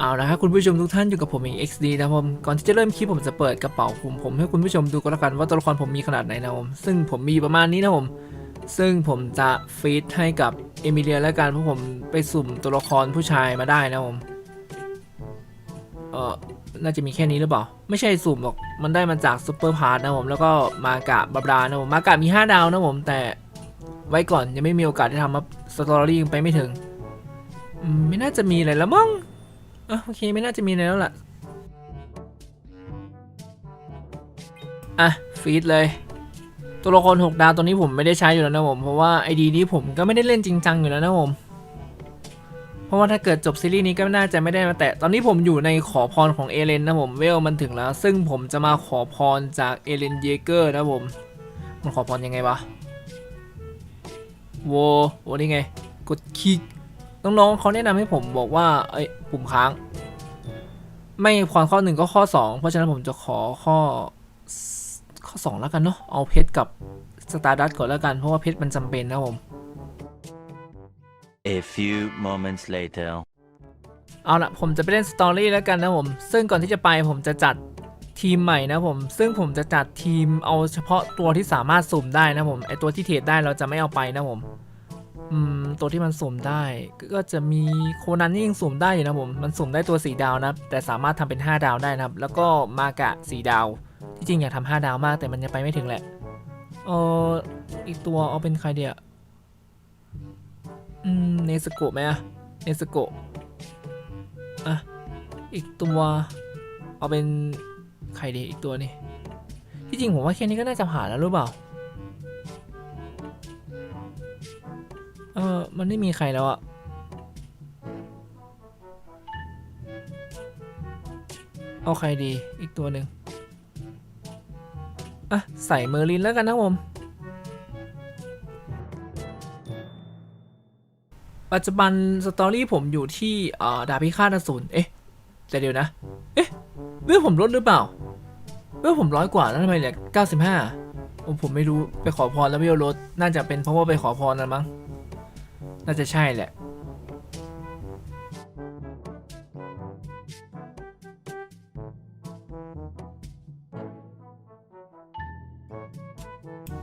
เอาละครับคุณผู้ชมทุกท่านอยู่กับผมเอง XD นะผมก่อนที่จะเริ่มคลิปผมจะเปิดกระเป๋าผมผมให้คุณผู้ชมดูก็แล้วกันว่าตัวละครผมมีขนาดไหนนะผมซึ่งผมมีประมาณนี้นะผมซึ่งผมจะฟีดให้กับเอมิเลียแล้วกันเพราะผมไปสุ่มตัวละครผู้ชายมาได้นะผมเออน่าจะมีแค่นี้หรือเปล่า ไม่ใช่สุ่มหรอกมันได้มาจากซูเปอร์พาร์ทนะผมแล้วก็มากะบาบรานะผมมากะมี 5 ดาวนะผมแต่ ไว้ก่อนยังไม่มีโอกาสได้ทำมาสตอรี่ยังไปไม่ถึงไม่น่าจะมีอะไรแล้วมั้งโอเคไม่น่าจะมีอะไรแล้วล่ะ อะฟีดเลย ตัวละคร 6 ดาวตัวนี้ผมไม่ได้ใช้อยู่แล้วนะผมเพราะว่าไอดีนี้ผมก็ไม่ได้เล่นจริงจังอยู่แล้วนะผมเพราะว่าถ้าเกิดจบซีรีส์นี้ก็น่าจะไม่ได้มาแตะ ตอนนี้ผมอยู่ในขอพรของเอเลนนะผมเวลมันถึงแล้ว ซึ่งผมจะมาขอพรจากเอเลนเยเกอร์นะผม มันขอพรยังไงวะ โวโวนี่ไง กดคลิก น้องๆเขาแนะนำให้ผมบอกว่าเอ้ยปุ่มค้าง ไม่ความข้อหนึ่งก็ข้อ 2 เพราะฉะนั้นผมจะขอข้อข้อ 2 แล้วกันเนาะเอาเพชรกับสตาร์ดัตก่อนแล้วกัน เพราะว่าเพชรมันจำเป็นนะผม A few moments later. เอาละผมจะไปเล่นสตอรี่แล้วกันนะผม ซึ่งก่อนที่จะไปผมจะจัด ทีมใหม่นะผม ซึ่งผมจะจัดทีมเอาเฉพาะตัวที่สามารถสุ่มได้นะผมไอตัวที่เทรดได้เราจะไม่เอาไปนะผมอืมตัวที่มันสุ่มได้ก็จะมีโคนันนี่ยังสุ่มได้อยู่นะผมมันสุ่มได้ตัว4ดาวนะแต่สามารถทำเป็น 5 ดาวได้นะครับ แล้วก็มากะ4ดาว ที่จริงอยากทำ5ดาวมากแต่มันยังไปไม่ถึงแหละเอออีกตัวเอาเป็นใครเดียอืมเนสโกะไหมอะเนสโกะอะอีกตัวเอาเป็น ใครดีอีกตัวนี่ที่จริงผมว่าแค่นี้ก็น่าจะผ่านแล้วหรือเปล่า เออมันไม่มีใครแล้วอะเอาใครดีอีกตัวหนึ่งอะ ใส่เมอร์ลินแล้วกันนะผม ปัจจุบันสตอรี่ผมอยู่ที่อ่าดาบพิฆาตอสูรเอ๊ะ แต่เดี๋ยวนะ เอ๊ะเวลผมลดหรือเปล่า เวลผมร้อยกว่าแล้วทำไมเหลือ95โอ้ผมไม่รู้ไปขอพรแล้วเวลลดน่าจะเป็นเพราะว่าไปขอพรนะมั้ง น่าจะใช่แหละ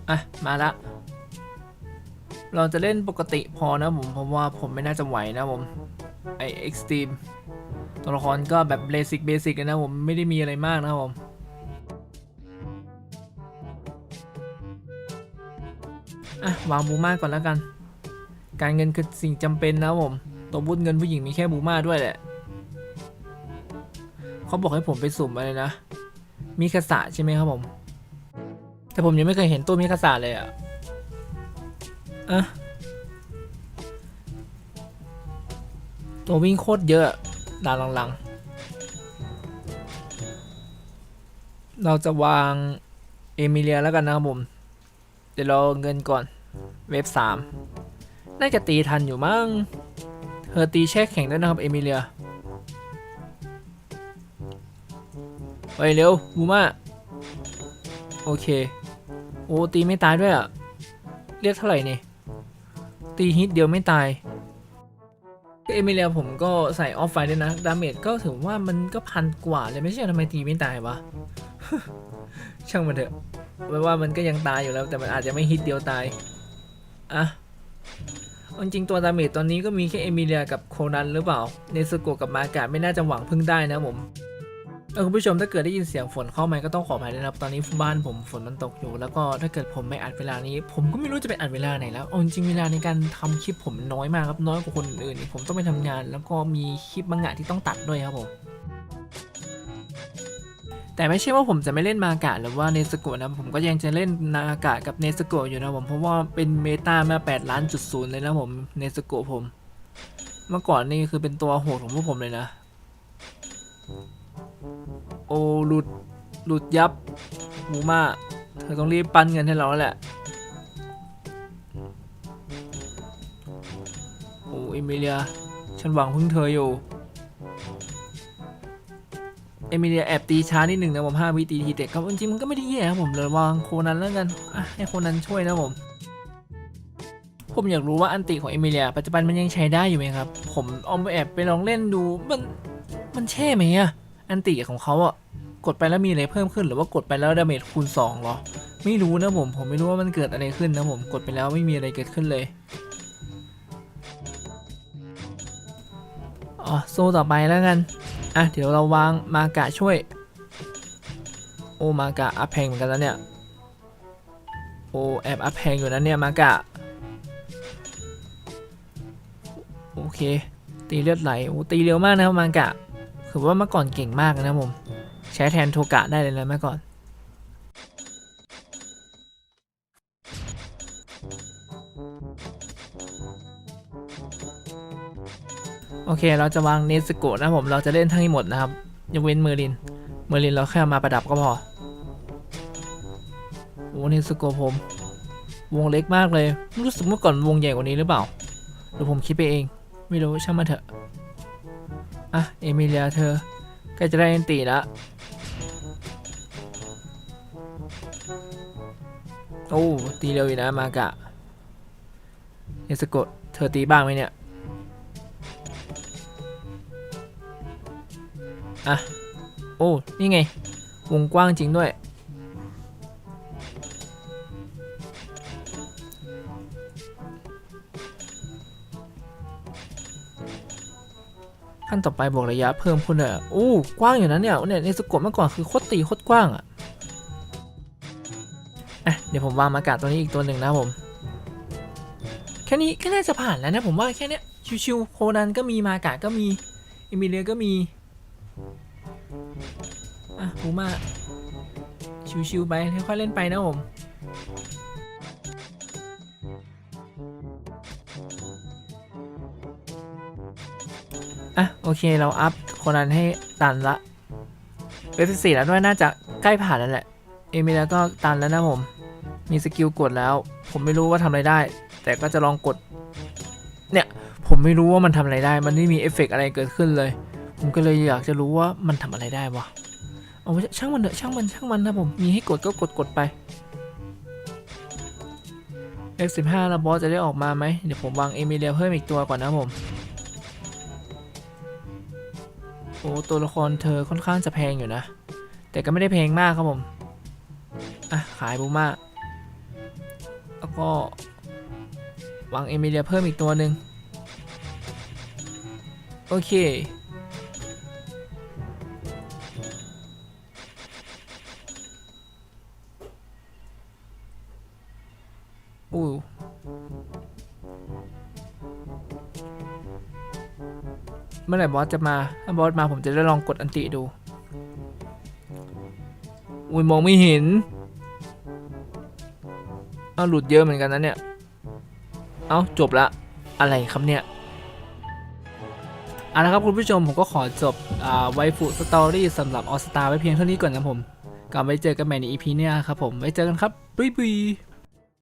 อะ มาละ เราจะเล่นปกติพอนะผมเพราะว่าผมไม่น่าจะไหวนะผม ไอเอ็กซ์ตรีมตัวละครก็แบบเบสิกเบสิกนะผมไม่ได้มีอะไรมากนะผม อะวางบูมาก่อนแล้วกัน การเงินคือสิ่งจำเป็นนะผมตัวบุญเงินผู้หญิงมีแค่บูมาด้วยแหละเขาบอกให้ผมไปสุ่มอะไรนะ มีคาสะใช่ไหมครับผม แต่ผมยังไม่เคยเห็นตัวมีคาสะเลยอะอะตัววิ่งโคตรเยอะด่าวหลังๆ เราจะวางเอมิเลียแล้วกันนะครับผม เดี๋ยวเราเงินก่อน เวฟสามน่าจะตีทันอยู่มั้ง เธอตีแช่แข็งด้วยนะครับ เอมิเลีย ไปเร็วบูมาโอเค โอ้ตีไม่ตายด้วยอะเรียกเท่าไหร่นี่ ตีฮิตเดียวไม่ตาย เอมิเลียผมก็ใส่ออฟไฟด้วยนะ ดาเมจก็ถือว่ามันก็พันกว่าเลยไม่ใช่ทำไมตีไม่ตายวะ ช่างมันเถอะไม่ว่ามันก็ยังตายอยู่แล้ว แต่มันอาจจะไม่ฮิตเดียวตาย อะเอจริงตัวดาเมจตอนนี้ก็มีแค่เอมิเลียกับโคนันหรือเปล่า เนสโกกับมากาไม่น่าจะหวังพึ่งได้นะผมเออคุณผู้ชมถ้าเกิดได้ยินเสียงฝนเข้ามาก็ต้องขออภัยด้วยนะครับ ตอนนี้บ้านผมฝนมันตกอยู่ แล้วก็ถ้าเกิดผมไม่อัดเวลานี้ ผมก็ไม่รู้จะไปอัดเวลาไหนแล้วจริงเวลาในการทำคลิปผมน้อยมากครับน้อยกว่าคนอื่นผมต้องไปทำงาน แล้วก็มีคลิปบางอย่างที่ต้องตัดด้วยครับผม แต่ไม่ใช่ว่าผมจะไม่เล่นมากะหรือว่าเนสโกะนะผมก็ยังจะเล่นนากะกับเนสโกะอยู่นะผมเพราะว่าเป็นเมตามา8ล้านจุดศูนย์เลยนะผมเนสโกะผม เมื่อก่อนนี่คือเป็นตัวโหดของพวกผมเลยนะ โอ้หลุดหลุดยับหมูมาเธอต้องรีบปั้นเงินให้เราแล้วแหละโอ้เอมิเลียฉันหวังพึ่งเธออยู่ อมิเลียแอบตีช้านิดหนึ่งนะผมห้าวิตีทีเด็กครับจริงๆมันก็ไม่ได้แย่ครับผมเลยวางโคนันแล้วกันให้โคนันช่วยนะผม ผมอยากรู้ว่าอันติของเอมิเลียปัจจุบันมันยังใช้ได้อยู่ไหมครับ ผมเอาไปแอบไปลองเล่นดูมันมันแช่ไหมอะอันติของเขาอะกดไปแล้วมีอะไรเพิ่มขึ้นหรือว่ากดไปแล้วดาเมจคูณ2หรอ ไม่รู้นะผมผมไม่รู้ว่ามันเกิดอะไรขึ้นนะผมกดไปแล้วไม่มีอะไรเกิดขึ้นเลยอ๋อโซต่อไปแล้วกัน อะเดี๋ยวเราวางมากะช่วย โอ้มากะอัพแพงเหมือนกันแล้วเนี่ยโอ้แอบอัพแพงอยู่นะเนี่ยมากะโอเค ตีเลือดไหลโอ้ตีเร็วมากนะครับมากะคือว่าเมื่อก่อนเก่งมากนะผมใช้แทนโทกะได้เลยนะเมื่อก่อน โอเค เราจะวางเนสโกะนะผม เราจะเล่นทั้งหมดนะครับ ยกเว้นเมอร์ลิน เมอร์ลินเราแค่มาประดับก็พอ โอ้เนสโกะผม วงเล็กมากเลย รู้สึกเมื่อก่อนวงใหญ่กว่านี้หรือเปล่า หรือผมคิดไปเอง ไม่รู้ช่างมันเถอะ อะ เอมิเลียเธอใกล้จะได้อันตีแล้วโอ้ ตีเร็วอยู่นะมากะเนสโกะเธอตีบ้างไหมเนี่ย อะ โอ้ นี่ไง วงกว้างจริงด้วย ขั้นต่อไปบวกระยะเพิ่มขึ้นเลยอโอ้กว้างอยู่นะเนี่ยเนี่ยในสกดเมื่อก่อนคือโคตรตีโคตรกว้างอะอะเดี๋ยวผมวางมากาศตัวนี้อีกตัวหนึ่งนะผม แค่นี้ก็น่าจะผ่านแล้วนะผมว่าแค่นี้ชิวๆโคนันก็มีมากาก็มีเอมิเลียก็มี อะบูมา ชิวๆไปค่อยๆเล่นไปนะผมอะโอเคเราอัพคนนั้นให้ตันละเวฟสี่แล้วด้วยน่าจะใกล้ผ่านแล้วแหละ เอมิแล้วก็ตันแล้วนะผม มีสกิลกดแล้ว ผมไม่รู้ว่าทำอะไรได้ แต่ก็จะลองกด เนี่ย ผมไม่รู้ว่ามันทำอะไรได้ มันไม่มีเอฟเฟกต์อะไรเกิดขึ้นเลย ผมก็เลยอยากจะรู้ว่ามันทำอะไรได้วะเอาไว้ช่างมันเถอะช่างมันช่างมันนะผม มีให้กดก็กดกดไป F15 แล้วบอสจะได้ออกมาไหมเดี๋ยวผมวางเอมิเลียเพิ่มอีกตัวก่อนนะผม โอ้ตัวละครเธอค่อนข้างจะแพงอยู่นะ แต่ก็ไม่ได้แพงมากครับผม อะ ขายบูมาแล้วก็ วางเอมิเลียเพิ่มอีกตัวหนึ่งโอเค อู้เมื่อไหร่บอสจะมาถ้าบอสมาผมจะได้ลองกดอันติดู อุ้ยมองไม่เห็น เอาหลุดเยอะเหมือนกันนะเนี่ย เอาจบละ อะไรครับเนี่ยเอาละครับคุณผู้ชมผมก็ขอจบไวฟูสตอรี่สำหรับออสตาไว้เพียงเท่านี้ก่อนนะผมกลับไว้เจอกันใหม่ใน EP เนี่ยครับผม ไว้เจอกันครับ บ๊ายบาย